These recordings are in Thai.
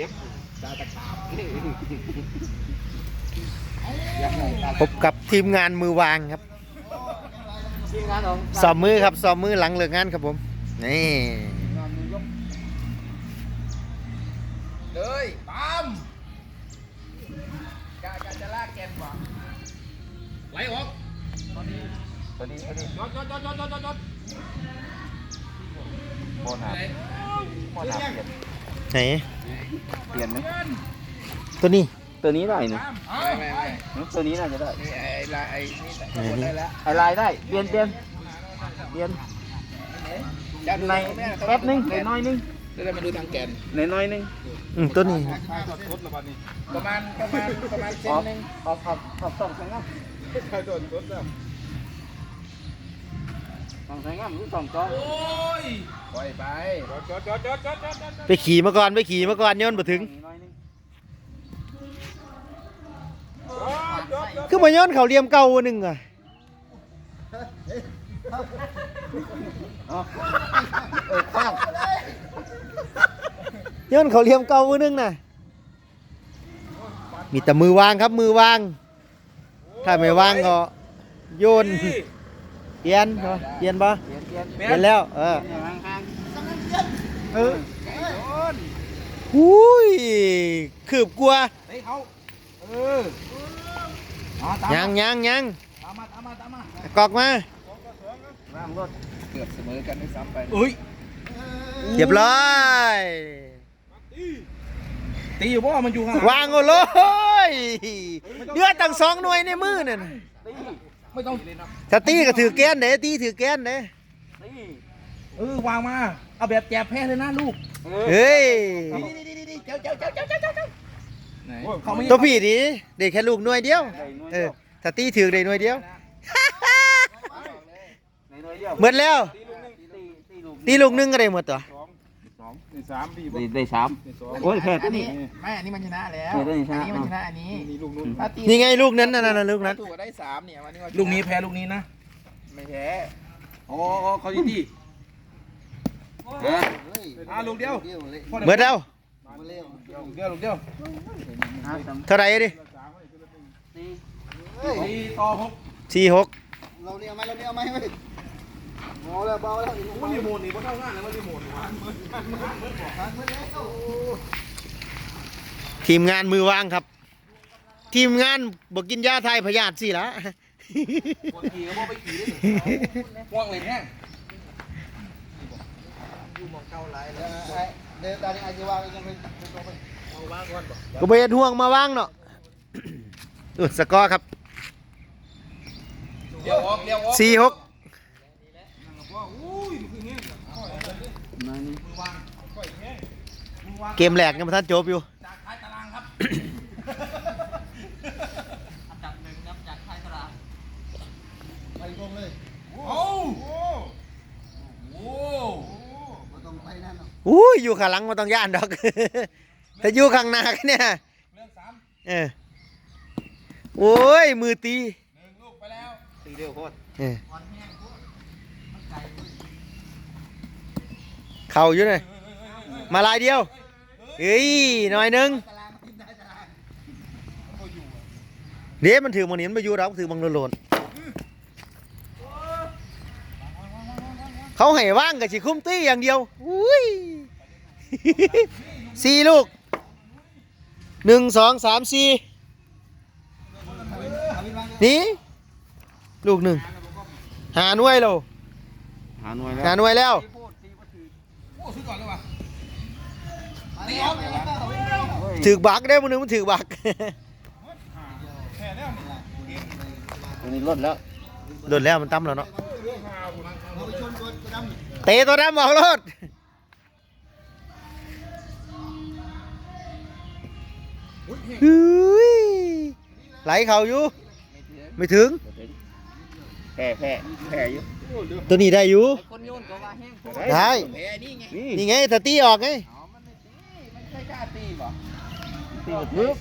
ข็บตาตะขาบพบกับทีมงานมือวางครับทีมงานของสอบมือครับสอบมือหลังเลิกงานครับผมนี่งานมือยกเลยปั๊มกะกะจะลากแกนบ่ไหลออกตัวนี้ตัวนี้จอดจอดจอดจอดจอดจอดจอดโคตรหาโคตรหาเปลี่ยนไหน เปลี่ยนไหมตัวนี้ตัวนี้ได้นะไม่ไม่ไม่ตัวนี้น่าจะได้นี่ไอ้ลายไอ้นี่ไหนนี่ได้แล้วไอลายได้เปลี่ยนเปลี่ยนเปลี่ยนจะดูในแป๊บนึงในน้อยนึงจะได้มาดูทางแกนในน้อยนึงอืมตัวนี้ประมาณประมาณประมาณเซนหนึ่งออกขับขับสองแสงงาม สองแสงงามหรือสองจอปล่อยไปไปขี่มาก่อนไปขี่มาก่อนย้อนมาถึงน้อยนึงคือมาย้อนเขาเหลี่ยมเก่าหนึ่งอะอ๋อเออข้างย้อนเขาเหลี่ยมเก่าหนึ่งน่ะมีแต่มือวางครับมือวาง ถ้าไม่วางก็โยนเปลี่ยนบ่ เปลี่ยนบ่เปลี่ยนเปลี่ยนเปลี่ยนแล้ว เออเปลี่ยนข้างเออหุ้ยคืบกลัวเฮ้ยเขาเอออ๋อตามยังยังยังตามมาตามมาตามมากอกมาๆร่างรถเกือบเสมอกันด้วยซ้ำไปอุ้ยเรียบร้อยตีอยู่เพราะว่ามันอยู่ข้างวางเอาเลยเดือดตั้งสองหน่วยในมือนั่นตี ไม่ต้องถ้าตีก็ถือแกนเด้ตีถือแกนเด้ตีเออวางมา เอาแบบแจกแพ้เลยนะลูกเออเฮ้ยนี่นี่นี่นี่เจ้าเจ้าเจ้าเจ้าเจ้าเจ้าเขาไม่ตัวพี่ดิเด็กแค่ลูกหน่วยเดียวได้น้อยเอเดีอยวถ้าตีถือได้หน่วยเดียวในน้อยเดียวหมดแล้วตีตีลูกตีลูกหนึงก็ได้หมดตัวสอง ในสามพี่ได้ได้สามในสองโอ้ยแพ้อัตัวนนี้นี้ ไม่อันนี้มันชนะแล้วเออได้ชนะอันนี้มันชนะอันนี้นี่ลูกนู้นถ้าตีนี่ไงลูกนั้นนั่นน่ะลูกนั้นตัวได้สามเนี่ยวันนี้ลูกนี้แพ้ลูกนี้นะไม่แพ้อ๋อเขาดีดีฮะอ่าลูกเดียวหมดแล้วลูกเดียวลูกเดียวห้าสามเท่าไหร่ดิสี่สี่ต่อหกสี่หกเราเนี่ยไม่เราเนี่ยไม่ไม่ เบาแล้วเบาแล้วโอ้รีโมทนี่พอเท่างานแล้วรีโมทนี่วะทีมงานมือวางครับ ทีมงานบอกกินยาไทยพยาธิสิละคนขี่ก็บอกไปขี่ได้ว่างเลยแห้งเดินตอนนี้อาจจะวางยังไม่ลงไปก็ไปเฮ็ดห่วงมาวางเนาะอุดสกอร์ครับเดี๋ยวออกเดี๋ยวออกสี่หก น้อยนึงเกมแรกยังไม่ทันจบอยู่ จากท้ายตารางครับไปลงเลย โอ้โหโอ้มาตรงไปนั่นเนาะอุ้ยอยู่ข้างหลังมาต้องย่านดอก แต่อยู่ข้างหน้ากันเนี่ย เรื่องสามเออ โอ้ย มือตีหนึ่งลูกไปแล้ว ตีเร็วโคตรเออ เข่าอยู่เลยมาลายเดียวเฮ้ยหน่อยหนึงเดี๋ยวมันถือมันนี้มันไปอยู่เราถือบังโลนๆเขาให้ว่างกับสิคุ้มตีอย่างเดียวอุ้ยสี่ลูกหนึ่งสองสามสี่นี่ลูกหนึ่งหาหน่วยเราหาหน่วยแล้วหาหน่วยแล้วโอ้ซื้อ ก่อนเลยว่ะตีออกเลยแล้วถือบักได้มันนึงมันถือบักแพ้แล้วนี่ตัวนี้ลดแล้วโดนแล้วมันตั้มแล้วเนาะเราไปชนตัวดำเตะตัวดำออกรถเฮ้ยไหลเข่าอยู่ ไม่ถึงแพ้แพ้แพ้อยู่ ตัวนี้ได้อยู่คนโยนก็ว่าแห้งได้แพ้นี่ไงนี่นี่ไงถ้าตีออกไงอ๋อมันไม่ตีมันใช่กล้าตีป่ะตีหมดปึ๊บ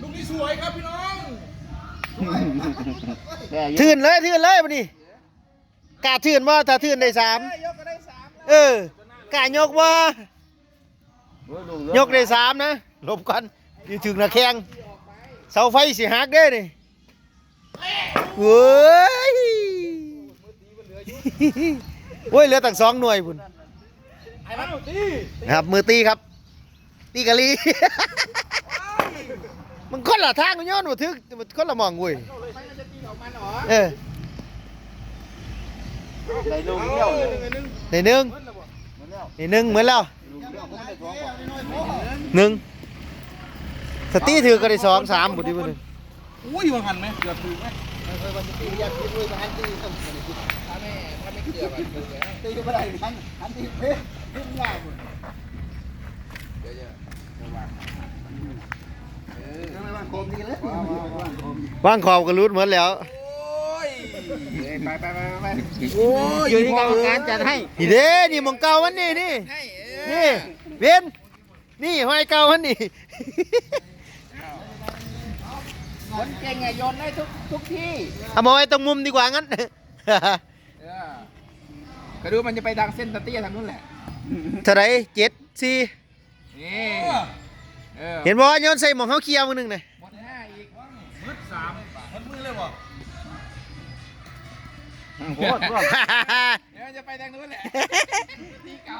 ลูกนี้สวยครับพี่น้องแพ้อยู่ทื่นเลยทื่นเลยมาดิกล้าทื่นว่าถ้าทื่นได้สามยกก็ได้สามเออกล้ายกว่าเยกได้สามนะหลบกันอยู่ถึงนะแข้งเสาไฟสิหักเด้นี่ เว้ยโอ้ยเหลือตั้งสองหน่วยพุ่นไอ้มันตีนะครับ มือตีครับ ตีกะลีมันคนละทางกันย้อนบ่ถึกมันคนละหมองเว้ยมันจะตีออกมันเหรอเออในลูกเดียวเลยในหนึ่งเหมือนแล้วในหนึ่งเหมือนแล้วลูกเดียวผมไม่ได้ท้องก่อนหนึ่งสตีถือก็ได้สองสามบุดีบุดี อุ้ยมันหันไหมเกือบถึงไหมถ้าแม่ถ้าไม่เกี่ยวมันคือแล้วตีก็ไม่ได้ทันทันตีเพ่ขึ้นยากหมดเดี๋ยวจะระวังเออทำไมมันโคมดีเลยว้าวว้าวโคมว่างขอบก็รุดเหมือนแล้วโอ้ยไปไปไปไปโอ้ยอยู่ที่กรรมการจัดให้นี่เด้นี่หมองเก่ามันนี่นี่ให้นี่เวียนนี่ห้อยเก่ามันนี่ คนเก่งอะโยนได้ทุกทุกที่เอามาไว้ตรงมุมดีกว่างั้น เออก็ดูมันจะไปทางเส้นตะเตี้ยทางนู้นแหละเท่าไหรเจ็ดสี่นี่เออเห็นบ่โยนใส่หมองเขาเคียวมือหนึงน่ะหมดห้าอีกมืดสามมืดมือเลยบ่โคตรเดี๋ยวมันจะไปทางนู้นแหละที่เก่า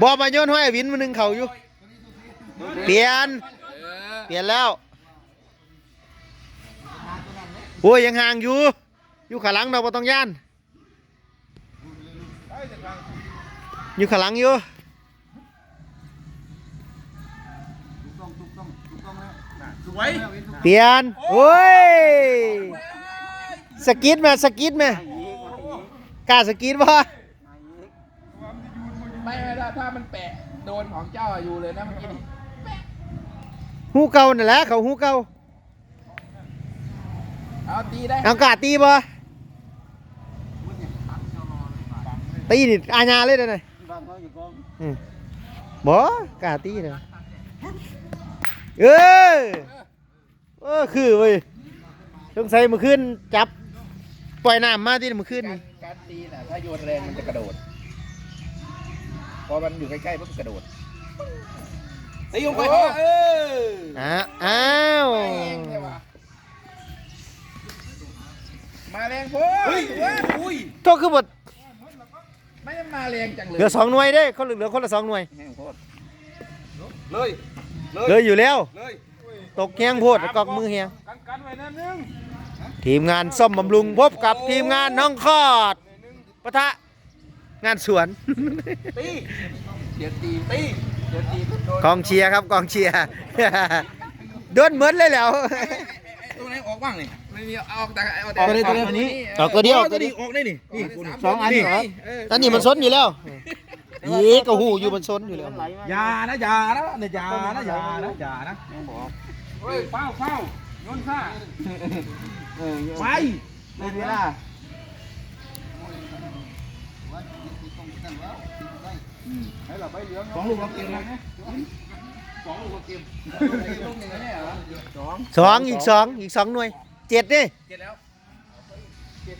บอมาโยนห้อยวินมือหนึงเขาอยู่เปลี่ยน เออ เปลี่ยนแล้ว โอ้ยยังห่างอยู่ อยู่ขาหลังเราบ่ต้องย่าน อยู่ขาหลังอยู่สวยเปลี่ยนโอ้ยสกิดแม่สกิดแม่กล้าสกิดบ่ไม่ไม่ถ้าถ้ามันแปะโดนของเจ้าอะอยู่เลยนะเมื่อกี้นี่หูเก่านั่นแหละเขาหูเก่า เอาตีได้เอากล้าตีบ่ตีนี่อาญาเลยเด้อน่ะบ้านเขาอยู่กองอืมบ่กล้าตีเด้อเออเออคือเว้ยสงสัยเมื่อคืนจับ ปล่อยน้ำมาที่เมื่อคืนการนี่การตีน่ะถ้าโยนแรงมันจะกระโดด พอมันอยู่ใกล้ๆปุ๊บกระโดดตีลงไปเอออ้าอ้าวมาแรงเลยว่ะ มาแรงโพดอุ้ยโทษคือบทไม่ได้มาแรงจังเลยเหลือสองหน่วยเด้เขาเหลือคนละสองหน่วยแห้งโคตรเลยเหลืออยู่แล้ว เลยตกแห้งโพดกอกมือแห้งกันกันไว้นั่นนึงทีมงานซ่อมบำรุงพบกับทีมงานน้องคอดปะทะงานสวนตีเดี๋ยวตีตีเดี๋ยวตีโดนกองเชียร์ครับกองเชียร์โดนเหมือนเลยแล้วตัวไหนออกบ้างนี่ ไม่มีเอาออกแต่เอาแต่ออกตัวนี้ตัวนี้ ออกตัวเดียว ตัวนี้ออกได้นี่นี่สองอันนี่เหรอตอนนี้มันซนอยู่แล้วยีกระหูอยู่มันซนอยู่แล้วมันไหลมาอย่านะอย่านะเนี่ยอย่านะอย่านะอย่านะยังบอกเฮ้ยเฝ้าเฝ้าโยนซ่าเออไปในเวลาสองลูกเราเกมนะสองลูกเราเกมลูกหนึ่งแล้วเนี่ยเหรอสองสองอีกสองอีกสองหน่วย เจ็ดดิเจ็ดแล้วเจ็ด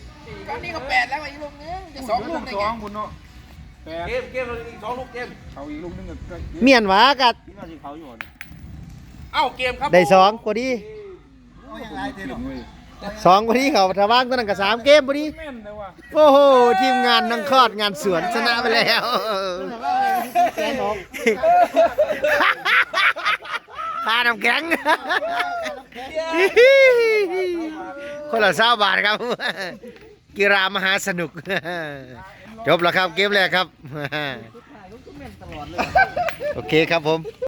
ก็นี่ก็แปดแล้วอีกลูกนึงจะสองลูกได้ไงบุญเนาะเกมเกมเราอีกสองลูกเกมเอาอีกลูกนึงก็เมียนหวากัดพี่ว่าที่เขาอยู่หมดเอ้าเกมครับได้สองพอดียังไงเท่หรอสองพอดีเขาทว่างตัวนั้นกับสามเกมพอดีแม่นเลยว่ะโอ้โหทีมงานนังคลอดงานสวนชนะไปแล้วแกนอกพาน้ำแข็ง คนละเศร้าบาทครับ กีฬามหาสนุก จบแล้วครับเกมแรกครับ โอเคครับผม